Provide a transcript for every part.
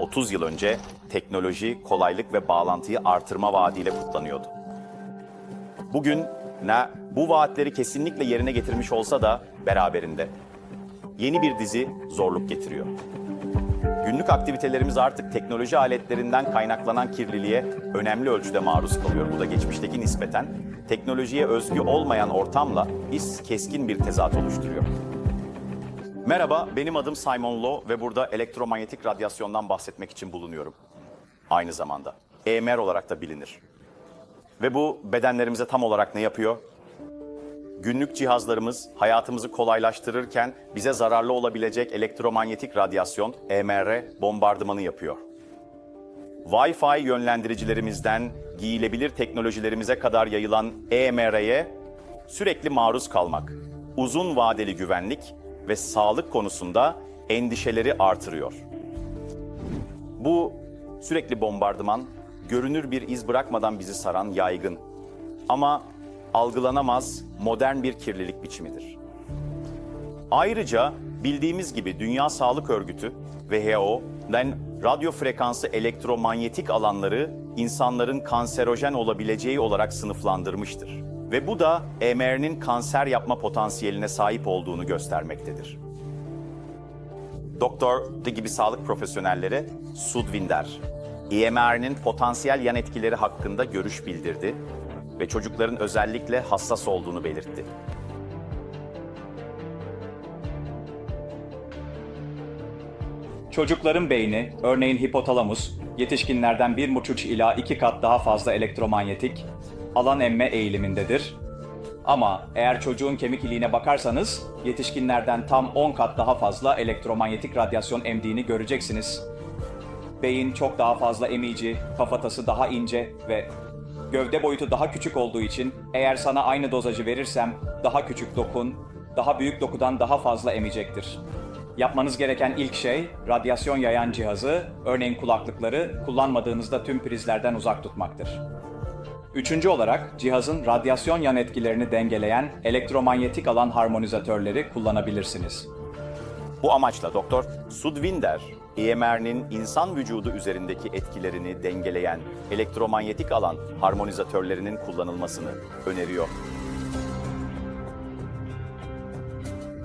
30 yıl önce teknoloji, kolaylık ve bağlantıyı artırma vaadiyle kutlanıyordu. Bugün ne bu vaatleri kesinlikle yerine getirmiş olsa da beraberinde yeni bir dizi zorluk getiriyor. Günlük aktivitelerimiz artık teknoloji aletlerinden kaynaklanan kirliliğe önemli ölçüde maruz kalıyor. Bu da geçmişteki nispeten teknolojiye özgü olmayan ortamla biz keskin bir tezat oluşturuyor. Merhaba, benim adım Simon Low ve burada elektromanyetik radyasyondan bahsetmek için bulunuyorum. Aynı zamanda EMR olarak da bilinir. Ve bu bedenlerimize tam olarak ne yapıyor? Günlük cihazlarımız hayatımızı kolaylaştırırken bize zararlı olabilecek elektromanyetik radyasyon EMR bombardımanı yapıyor. Wi-Fi yönlendiricilerimizden giyilebilir teknolojilerimize kadar yayılan EMR'ye sürekli maruz kalmak, uzun vadeli güvenlik ve sağlık konusunda endişeleri artırıyor. Bu sürekli bombardıman görünür bir iz bırakmadan bizi saran yaygın ama algılanamaz modern bir kirlilik biçimidir. Ayrıca bildiğimiz gibi Dünya Sağlık Örgütü WHO'dan radyo frekansı elektromanyetik alanları insanların kanserojen olabileceği olarak sınıflandırmıştır. Ve bu da EMR'nin kanser yapma potansiyeline sahip olduğunu göstermektedir. Doktor de gibi sağlık profesyonelleri Sudvinder, EMR'nin potansiyel yan etkileri hakkında görüş bildirdi ve çocukların özellikle hassas olduğunu belirtti. Çocukların beyni, örneğin hipotalamus, yetişkinlerden 1,5 ila 2 kat daha fazla elektromanyetik alan emme eğilimindedir. Ama eğer çocuğun kemik iliğine bakarsanız yetişkinlerden tam 10 kat daha fazla elektromanyetik radyasyon emdiğini göreceksiniz. Beyin çok daha fazla emici, kafatası daha ince ve gövde boyutu daha küçük olduğu için eğer sana aynı dozajı verirsem daha küçük dokun, daha büyük dokudan daha fazla emecektir. Yapmanız gereken ilk şey radyasyon yayan cihazı, örneğin kulaklıkları kullanmadığınızda tüm prizlerden uzak tutmaktır. Üçüncü olarak cihazın radyasyon yan etkilerini dengeleyen elektromanyetik alan harmonizatörleri kullanabilirsiniz. Bu amaçla Doktor Sudvinder, EMR'nin insan vücudu üzerindeki etkilerini dengeleyen elektromanyetik alan harmonizatörlerinin kullanılmasını öneriyor.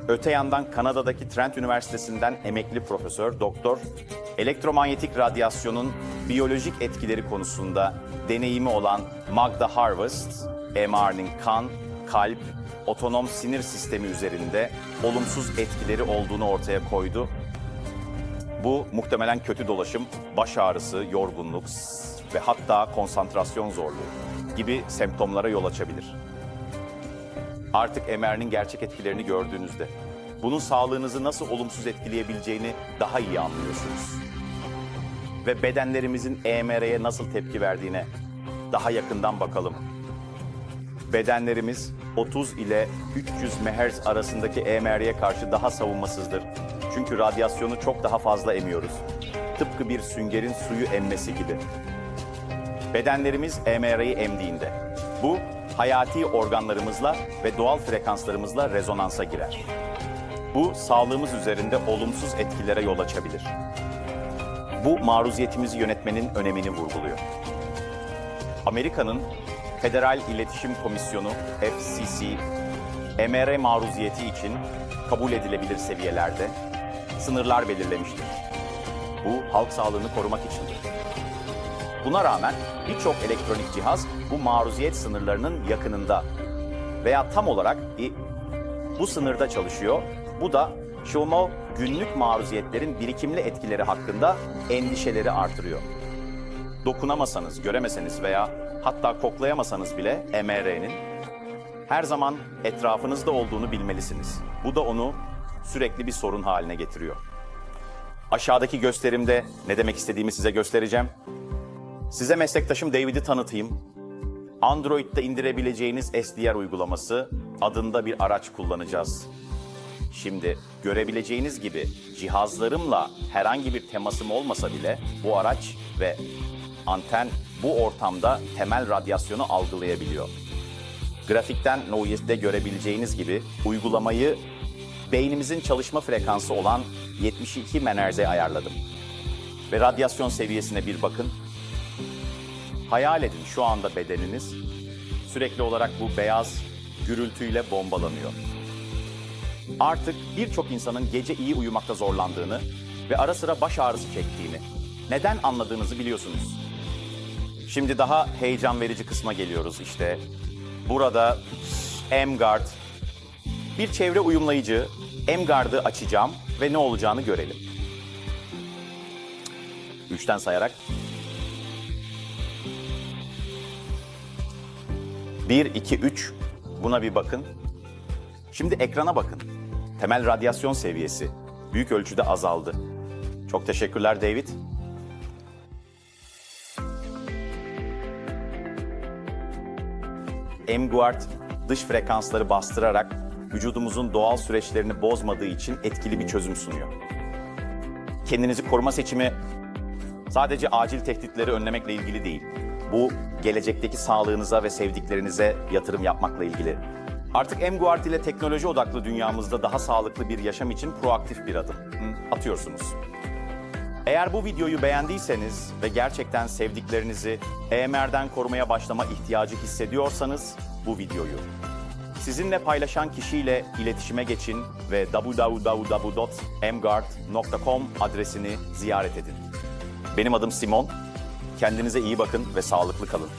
Öte yandan Kanada'daki Trent Üniversitesi'nden emekli profesör doktor elektromanyetik radyasyonun biyolojik etkileri konusunda deneyimi olan Magda Harvest, MR'nin kan, kalp, otonom sinir sistemi üzerinde olumsuz etkileri olduğunu ortaya koydu. Bu muhtemelen kötü dolaşım, baş ağrısı, yorgunluk ve hatta konsantrasyon zorluğu gibi semptomlara yol açabilir. Artık MR'nin gerçek etkilerini gördüğünüzde bunun sağlığınızı nasıl olumsuz etkileyebileceğini daha iyi anlıyorsunuz. Ve bedenlerimizin EMR'ye nasıl tepki verdiğine daha yakından bakalım. Bedenlerimiz 30 ile 300 MHz arasındaki EMR'ye karşı daha savunmasızdır. Çünkü radyasyonu çok daha fazla emiyoruz. Tıpkı bir süngerin suyu emmesi gibi. Bedenlerimiz EMR'yi emdiğinde bu hayati organlarımızla ve doğal frekanslarımızla rezonansa girer. Bu sağlığımız üzerinde olumsuz etkilere yol açabilir. Bu maruziyetimizi yönetmenin önemini vurguluyor. Amerika'nın Federal İletişim Komisyonu FCC, MR maruziyeti için kabul edilebilir seviyelerde sınırlar belirlemiştir. Bu halk sağlığını korumak içindir. Buna rağmen birçok elektronik cihaz bu maruziyet sınırlarının yakınında veya tam olarak bu sınırda çalışıyor. Bu da Shumo günlük maruziyetlerin birikimli etkileri hakkında endişeleri artırıyor. Dokunamasanız, göremeseniz veya hatta koklayamasanız bile MR'nin her zaman etrafınızda olduğunu bilmelisiniz. Bu da onu sürekli bir sorun haline getiriyor. Aşağıdaki gösterimde ne demek istediğimi size göstereceğim. Size meslektaşım David'i tanıtayım. Android'de indirebileceğiniz SDR uygulaması adında bir araç kullanacağız. Şimdi görebileceğiniz gibi cihazlarımla herhangi bir temasım olmasa bile bu araç ve anten bu ortamda temel radyasyonu algılayabiliyor. Grafikten Noise'de görebileceğiniz gibi uygulamayı beynimizin çalışma frekansı olan 72 MHz'e ayarladım. ve radyasyon seviyesine bir bakın. Hayal edin şu anda bedeniniz sürekli olarak bu beyaz gürültüyle bombalanıyor. Artık birçok insanın gece iyi uyumakta zorlandığını ve ara sıra baş ağrısı çektiğini neden anladığınızı biliyorsunuz. Şimdi daha heyecan verici kısma geliyoruz işte. Burada M-Guard bir çevre uyumlayıcı M-Guard'ı açacağım ve ne olacağını görelim. Üçten sayarak. Bir, iki, üç. Buna bir bakın. Şimdi ekrana bakın. Temel radyasyon seviyesi büyük ölçüde azaldı. Çok teşekkürler David. M-Guard dış frekansları bastırarak vücudumuzun doğal süreçlerini bozmadığı için etkili bir çözüm sunuyor. Kendinizi koruma seçimi sadece acil tehditleri önlemekle ilgili değil. Bu gelecekteki sağlığınıza ve sevdiklerinize yatırım yapmakla ilgili. Artık M-Guard ile teknoloji odaklı dünyamızda daha sağlıklı bir yaşam için proaktif bir adım atıyorsunuz. Eğer bu videoyu beğendiyseniz ve gerçekten sevdiklerinizi EMR'den korumaya başlama ihtiyacı hissediyorsanız bu videoyu sizinle paylaşan kişiyle iletişime geçin ve www.mguard.com adresini ziyaret edin. Benim adım Simon. Kendinize iyi bakın ve sağlıklı kalın.